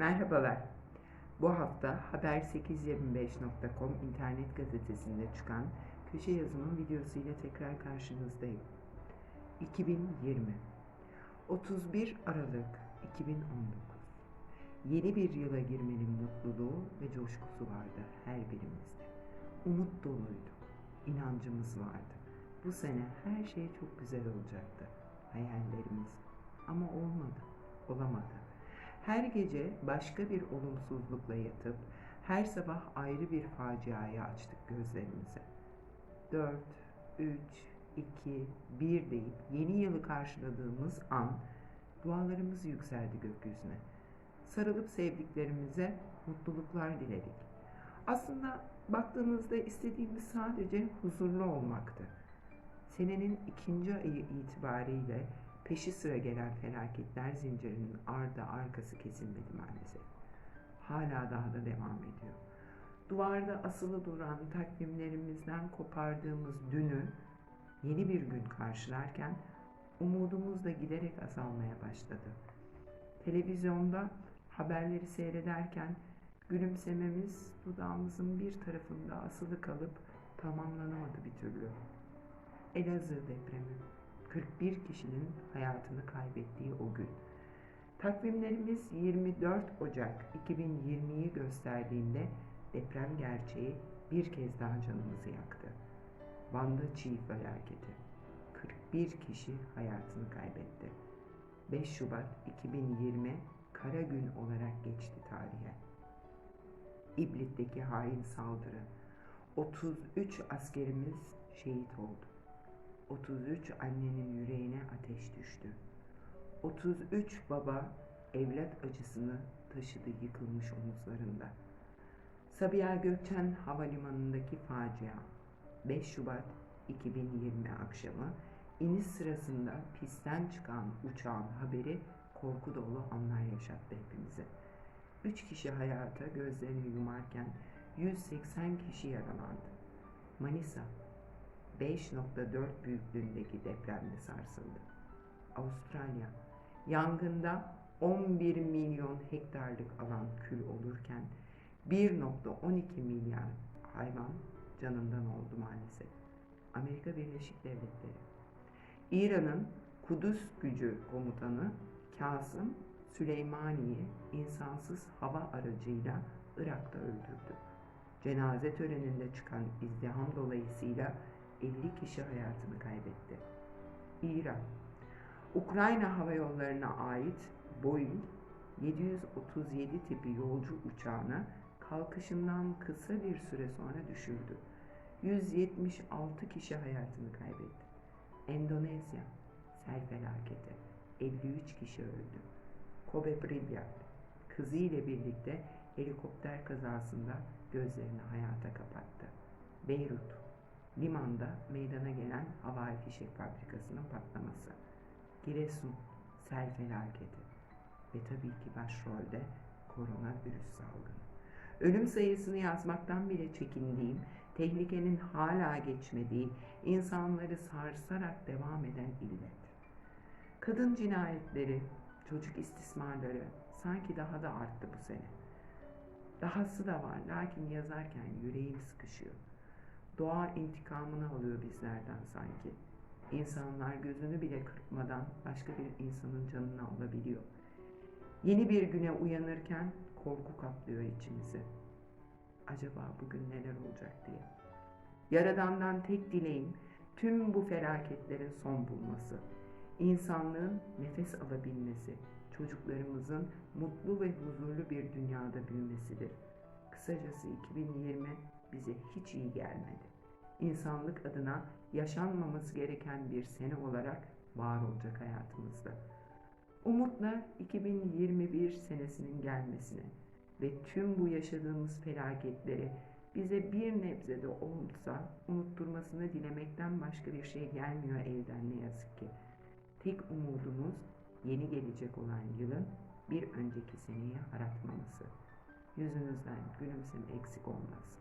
Merhabalar. Bu hafta haber825.com internet gazetesinde çıkan köşe yazımın videosuyla tekrar karşınızdayım. 2020 31 Aralık 2019 Yeni bir yıla girmenin mutluluğu ve coşkusu vardı her birimizde. Umut doluyduk. inancımız vardı. Bu sene her şey çok güzel olacaktı. Hayallerimiz. Ama olmadı. Olamadı. Her gece başka bir olumsuzlukla yatıp her sabah ayrı bir faciaya açtık gözlerimizi. 4, 3, 2, 1 deyip yeni yılı karşıladığımız an dualarımız yükseldi gökyüzüne. Sarılıp sevdiklerimize mutluluklar diledik. Aslında baktığımızda istediğimiz sadece huzurlu olmaktı. Senenin ikinci ayı itibariyle peşi sıra gelen felaketler zincirinin ardı arkası kesilmedi maalesef. Hala daha da devam ediyor. Duvarda asılı duran takvimlerimizden kopardığımız dünü yeni bir gün karşılarken umudumuz da giderek azalmaya başladı. Televizyonda haberleri seyrederken gülümsememiz dudağımızın bir tarafında asılı kalıp tamamlanamadı bir türlü. Elazığ depremi. 41 kişinin hayatını kaybettiği o gün. Takvimlerimiz 24 Ocak 2020'yi gösterdiğinde deprem gerçeği bir kez daha canımızı yaktı. Van'da çiğ felaketi. 41 kişi hayatını kaybetti. 5 Şubat 2020 kara gün olarak geçti tarihe. İblit'teki hain saldırı. 33 askerimiz şehit oldu. 33 annenin yüreğine ateş düştü. 33 baba evlat acısını taşıdı yıkılmış omuzlarında. Sabiha Gökçen Havalimanı'ndaki facia 5 Şubat 2020 akşamı iniş sırasında pistten çıkan uçağın haberi korku dolu anlar yaşattı hepimize. 3 kişi hayata gözlerini yumarken 180 kişi yaralandı. Manisa 5.4 büyüklüğündeki depremde sarsıldı. Avustralya yangında 11 milyon hektarlık alan kül olurken 1.12 milyar hayvan canından oldu maalesef. Amerika Birleşik Devletleri İran'ın Kudüs gücü komutanı Kasım Süleymani'yi insansız hava aracıyla Irak'ta öldürdü. Cenaze töreninde çıkan izdiham dolayısıyla 50 kişi hayatını kaybetti. İran Ukrayna Hava Yolları'na ait Boeing 737 tipi yolcu uçağını kalkışından kısa bir süre sonra düşürdü. 176 kişi hayatını kaybetti. Endonezya sel felaketi 53 kişi öldü. Kobe Bryant kızı ile birlikte helikopter kazasında gözlerini hayata kapattı. Beyrut limanda meydana gelen havai fişek fabrikasının patlaması. Giresun sel felaketi ve tabii ki başrolde koronavirüs salgını. Ölüm sayısını yazmaktan bile çekindiğim, tehlikenin hala geçmediği, insanları sarsarak devam eden illet. Kadın cinayetleri, çocuk istismarları sanki daha da arttı bu sene. Dahası da var lakin yazarken yüreğim sıkışıyor. Doğa intikamını alıyor bizlerden sanki. İnsanlar gözünü bile kırpmadan başka bir insanın canını alabiliyor. Yeni bir güne uyanırken korku kaplıyor içimizi. Acaba bugün neler olacak diye. Yaradandan tek dileğim tüm bu felaketlerin son bulması. İnsanlığın nefes alabilmesi, çocuklarımızın mutlu ve huzurlu bir dünyada büyümesidir. Kısacası 2020 bize hiç iyi gelmedi. İnsanlık adına yaşanmaması gereken bir sene olarak var olacak hayatımızda. Umutla 2021 senesinin gelmesine ve tüm bu yaşadığımız felaketleri bize bir nebze de olsa unutturmasını dilemekten başka bir şey gelmiyor elden ne yazık ki. Tek umudumuz yeni gelecek olan yılın bir önceki seneyi aratmaması. Yüzünüzden gülümseme eksik olmasın.